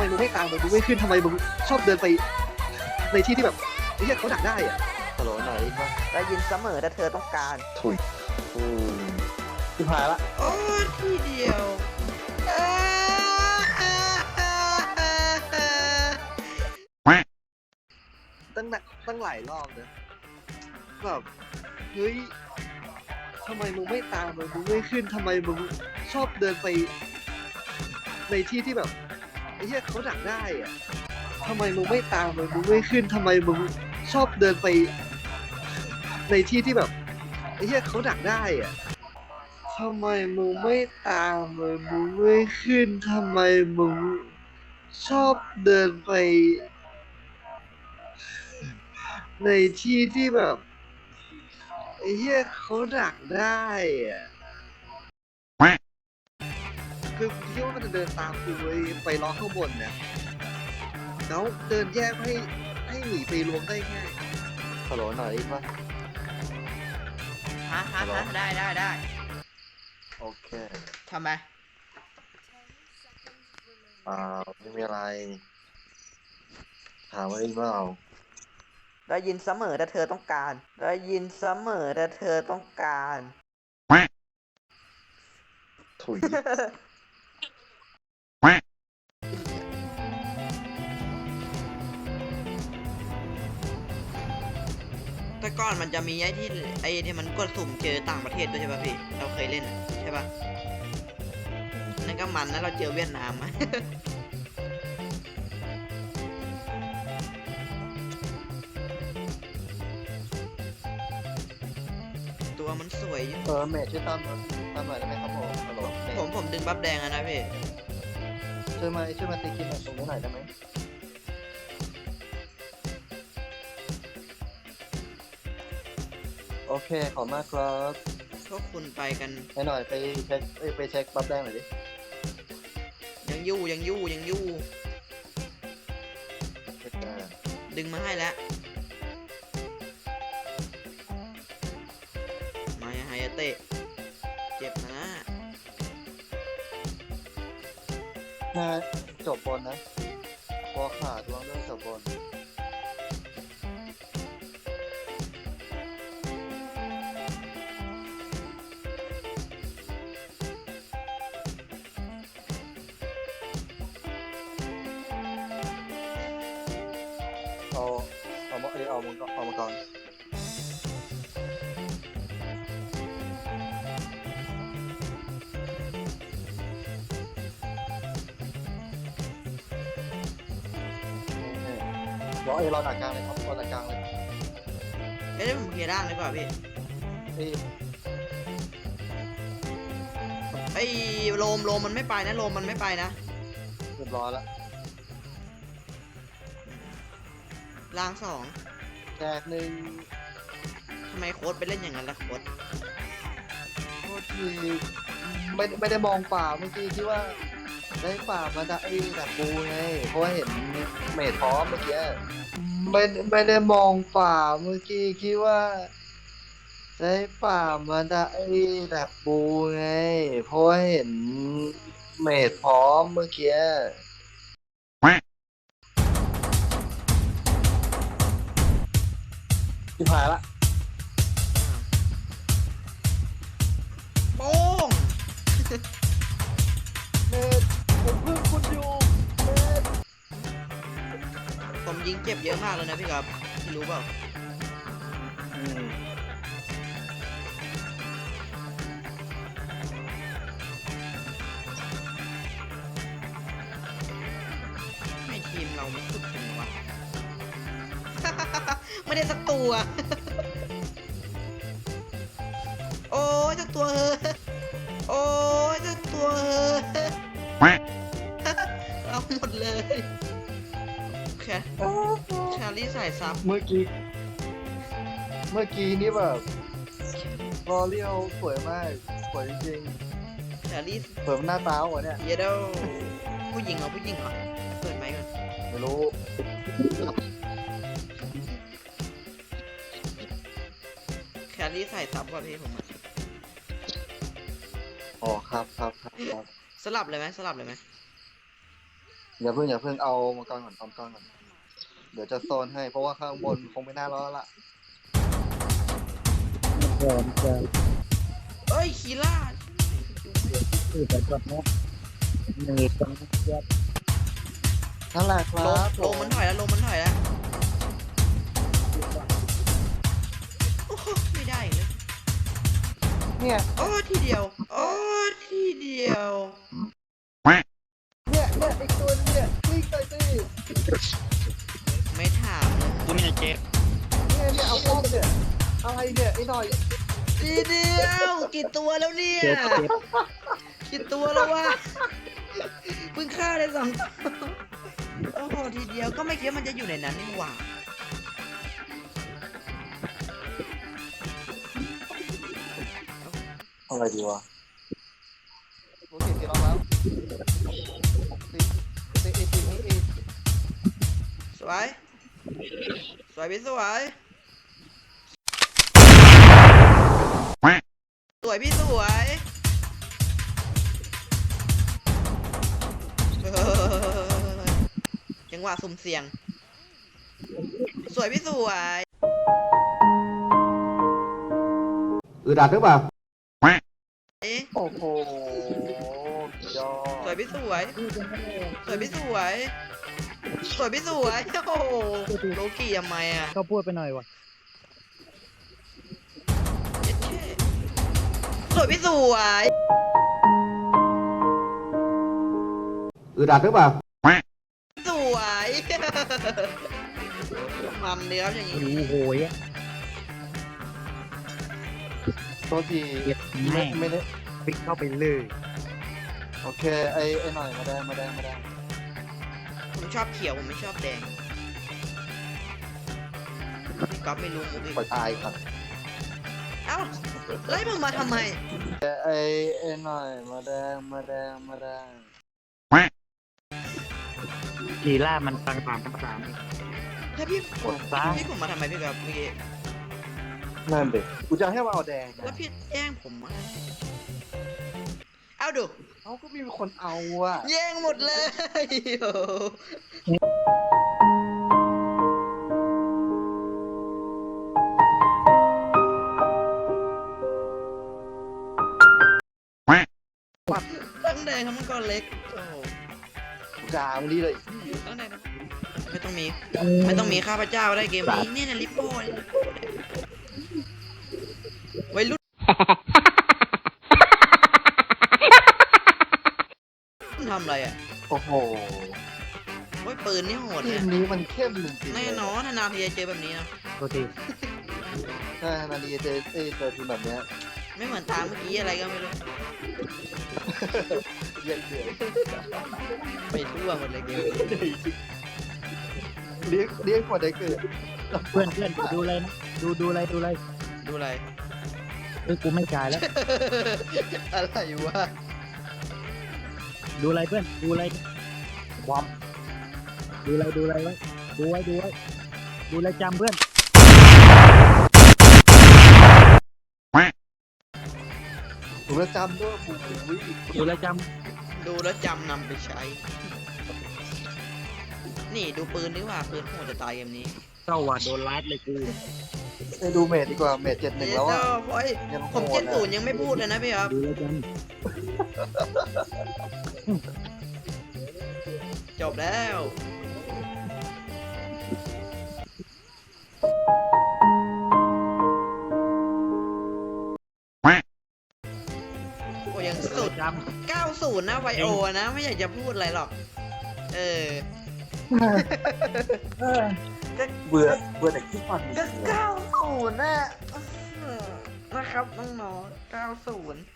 มึงมึงไม่ขึ้นทำไมมึงชอบเดินไป ในที่ที่แบบไอ้เหี้ยเขาดักได้อะฮัลโหลไหนอีกวะได้ยินเสมอถ้าเธอต้องการ ถุยอืมชิบหายละโอ้ทีเดียวตั้งหนักตั้งหลายรอบนะแบบเฮ้ยทำไมมึงไม่ตามมึงมึงไม่ขึ้นทำไมมึงชอบเดินไป ในที่ที่แบบ ไอ้เหี้ยเขาดักได้อะทำไมมึงไม่ตามมึงมึงไม่ขึ้นทำไมมึงชอบเดินไป ในที่ที่แบบไอ้เหี้ยเขาดักได้อะทำไมมึงไม่ตามมึงมึงไม่ขึ้นทำไมมึงชอบเดินไป ในที่ที่แบบไอ้เหี้ยเขาดักได้อะ มันจะเดินตามกูไปไปล้อข้างบนเนี่ยแล้วเดินแยกให้ให้หนีไปรวมได้ง่ายฮัลโหลไหนอีกวะฮะฮะฮะได้ได้ได้โอเคทำไมอ่าไม่มีอะไร ถามว่าอีกเปล่าได้ยินเสมอถ้าเธอต้องการ ได้ยินเสมอถ้าเธอต้องการ ถุย แต่ก่อนมันจะมีไอ้ที่ไอ้ที่มันกดสุ่มเจอต่างประเทศด้วยใช่ป่ะพี่ เราเคยเล่นอะใช่ป่ะ นั่นก็มันนะเราเจอเวียดนามอะตัวมันสวยอยู่เออเมทช่วยตามหน่อยตามหน่อยได้ไหมครับผมฮัลโหลเมผมทผมดึงบัฟแดงอะนะพี่ช่วยมาช่วยมาตีกินตรงนี้หน่อยได้ไหม เคขอบมากครับพวกคุณไปกัน ให้หน่อยไปเช็คเอ้ยไปเช็คบัฟแดงหน่อยดิ ยังยู่ยังยู่ยังยู่ เช็คได้ดึงมาให้แล้ว มาไฮายาเตะ เจ็บนะน่าจบบนนะพอขาดวางเรื่องจบบนเอา เอามาเอ้ยเอามังกรเอามังกรเดี๋ยวเอ้ยเราหนักกลางเลยครับเราหนักกลางเลยเอ้ยผมเคลียร์ด้านเลยกว่าพี่เอ้ยไอ้โลมโลมมันไม่ไปนะโลมมันไม่ไปนะเรียบร้อยแล้ว ล่างสองแจกหนึ่งทำไมโค้ดไปเล่นอย่างนั้นล่ะโค้ดโทษทีไม่ไม่ได้มองป่าเมื่อกี้ที่ว่าได้ป่ามาดักไอ้ดักปูไงเพราะว่าเห็นเมทพร้อมเมื่อกี้ไม่ไม่ได้มองป่าเมื่อกี้คิดว่าได้ป่ามาดักไอ้ดักปูไงเพราะว่าเห็นเมทพร้อมเมื่อกี้ ชิบหายละโป้งเมทผมเพิ่งคุณอยู่เมทผมยิงเจ็บเยอะมากเลยนะพี่ครับพี่รู้เปล่าอืมให้ทีมเรามันสุดจริงวะ ไม่ได้สักตัว โอ้ยสักตัวเฮ้ยโอ้ยสักตัวเฮ้ยเอาหมดเลยแค่แครี่ใส่ซับเมื่อกี้ เมื่อกี้นี่แบบรอเรียวสวยมากสวยจริงแครี่ๆเปิดหน้าตาหัวะเนี่ยเยเดลผู้หญิงเหรอผู้หญิงเหรอเปิดไมค์ก่อนไม่รู้ แครี่ใส่ซับว่ะพี่ผมอะอ๋อครับครับครับครับสลับเลยไหมสลับเลยไหมอย่าเพิ่งอย่าเพิ่งเอามังกรก่อนเอามังกรก่อนเดี๋ยวจะโซนให้ เพราะว่าข้างบนคงไม่น่ารอดละพร้อมจะเอ้ยคีล่าสื่อสารกับน้องหนึ่งต้องแยกนั่นแหละคลรังบ ลงมันถอยแล้วลงมันถอยแล้ว ไม่ได้เลยเนี่ยโอ้ทีเดียว โอ้ทีเดียวเนี่ยเนี่ยไอ้ตัวนี้เนี่ยวิ่งไปสิไม่ถามเลยกูเนี่ยเจ็บเนี่ยเนี่ยเอาป้อมเนี่ยอะไรเนี่ยไอ้หน่อยทีเดียวกี่ตัวแล้วเนี่ยเจ็บเจ็บกี่ตัวแล้ววะเพิ่งฆ่าได้สองตัวโอ้โหทีเดียวก็ไม่คิดว่ามันจะอยู่ในนั้นนี่หว่า อะไรดีวะโอเคเสร็จแล้วครับตีตีตีตีตีสวย สวยพี่สวย สวยพี่สวยยจังหวะสุ่มเสี่ยง สวยพี่สวยอึดอัดหรือเปล่า โอ้โหยอสวยดพี่สวย สวยพี่สวย สวยพี่สวย โอ้โหโลกี้ทำไมอะก็พูดไปหน่อยวะเจ็ดเท่สวยพี่สวยอึดอัดหรือเปล่าสวยมัมเดียวอย่างนี้รู้โหยอะตัวทีเจ็บไม่แม่ไม่ได้ ปิดเข้าไปเลยโอเคไอ้ไอ้หน่อยมาแดงมาแดงมาแดงผมชอบเขียวผมไม่ชอบแดงพี่ก๊อฟไม่รู้มุกอีกปล่อยตายครับเอ้าไล่มึงมาทำไม ไอ้ไอ้หน่อยมาแดงมาแดงมาแดงลีล่ามันต่างต่างต่างแล้วพี่กดซ้ายพี่ผมมาทำไมพี่ก๊อฟเมื่อกี้นั่นเด็กกูจะให้มาเอาแดงแล้วพี่แย่งผมอะ เอาดู เขาก็มีคนเอาอะแย่งหมดเลยโอ้โหตั้งแดงทำมันก็เล็ก โอ้โหกลางดีเลยตั้งแดงนะไม่ต้องมี ไม่ต้องมีข้าพเจ้าได้เกมนี้เนี่ยนะลิปโป้เนี่ยลิปโป้เนี่ยวัย ทำอะไรอะโอ้โหโอ้ยปืนนี่โหดทีเนี่ยมนี้มันเข้มจริงๆแน่นอนนานๆทีจะเจอแบบนี้นะตัวทีใช่นาดีเจเอ้ยเจอทีมแบบเนี้ยไม่เหมือนตามเมื่อกี้อะไรก็ไม่รู้เยี่ยมเลยไปทั่วหมดเลยเกมเลี้ยงเลี้ยงกว่าได้เกิดเพื่อนเพื่อนดูอะไรนะดูดูอะไรดูอะไรดูอะไรเอ้ยกูไม่จ่ายแล้ว อะไรวะ ดูอะไรเพื่อน ดูอะไรบอมดูอะไรดูอะไรไว้ดูไว้ดูไว้ดูอะไรจำเพื่อนผมจะจำด้วยผมวิ่งดูอะไรจดูแล้วจำนำไปใช้ นี่ดูปืนดีกว่าปืนโหดจะตายเกมนี้ำเข้าว่ะโดนลัดเลยกูไปดูเมทดีกว่า เมทเจ็ดหนึ่งแล้วอะโอ้ยยังผมเจ็ดศูนย์ยังไม่พูดเลยนะพี่ครับดูอะไรจ จบแล้วโอ้ยังสุดำจ90 นะไวโอนะ ไม่อยากจะพูดอะไรหรอก เออเบื่อเบื่อแต่คิดฟันก็90นะนะครับน้องๆ90